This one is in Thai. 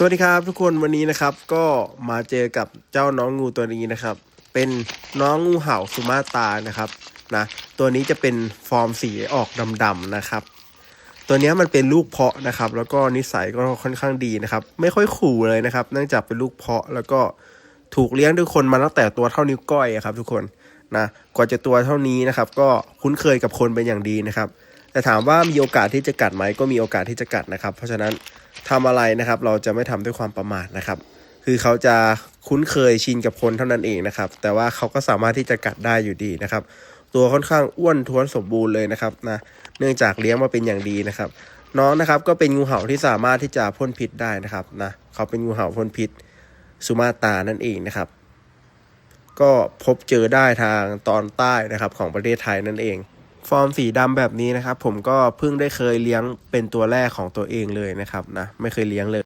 สวัสดีครับทุกคนวันนี้นะครับก็มาเจอกับเจ้าน้องงูตัวนี้นะครับ เป็นน้องงูเห่าสุมาตานะครับนะตัวนี้จะเป็นฟอร์มสีออกดำๆนะครับ ตัวนี้มันเป็นลูกเพาะนะครับ แล้วก็นิสัยก็ค่อนข้างดีนะครับ ไม่ค่อยขู่เลยนะครับ เนื่องจากเป็นลูกเพาะแล้วก็ถูกเลี้ยงด้วยคนมาตั้งแต่ตัวเท่านิ้วก้อยอะครับ ทุกคนนะกว่าจะตัวเท่านี้นะครับ ก็คุ้นเคยกับคนเป็นอย่างดีนะครับ แต่ถามว่ามีโอกาสที่จะกัดไหมก็มีโอกาสที่จะกัดนะครับ เพราะฉะนั้น ทำอะไรนะครับ เราจะไม่ทำด้วยความประมาทนะครับ คือเขาจะคุ้นเคยชินกับคนเท่านั้นเองนะครับ แต่ว่าเขาก็สามารถที่จะกัดได้อยู่ดีนะครับ ตัวค่อนข้างอ้วนท้วนสมบูรณ์เลยนะครับนะเนื่องจากเลี้ยงมาเป็นอย่างดีนะครับ น้องนะครับก็เป็นงูเห่าที่สามารถที่จะพ่นพิษได้นะครับนะเขาเป็นงูเห่าพ่นพิษสุมาตานั่นเองนะครับ ก็พบเจอได้ทางตอนใต้นะครับของประเทศไทยนั่นเอง ฟอร์มสีดำแบบนี้นะครับ ผมก็เพิ่งได้เคยเลี้ยงเป็นตัวแรกของตัวเองเลยนะครับนะไม่เคยเลี้ยงเลย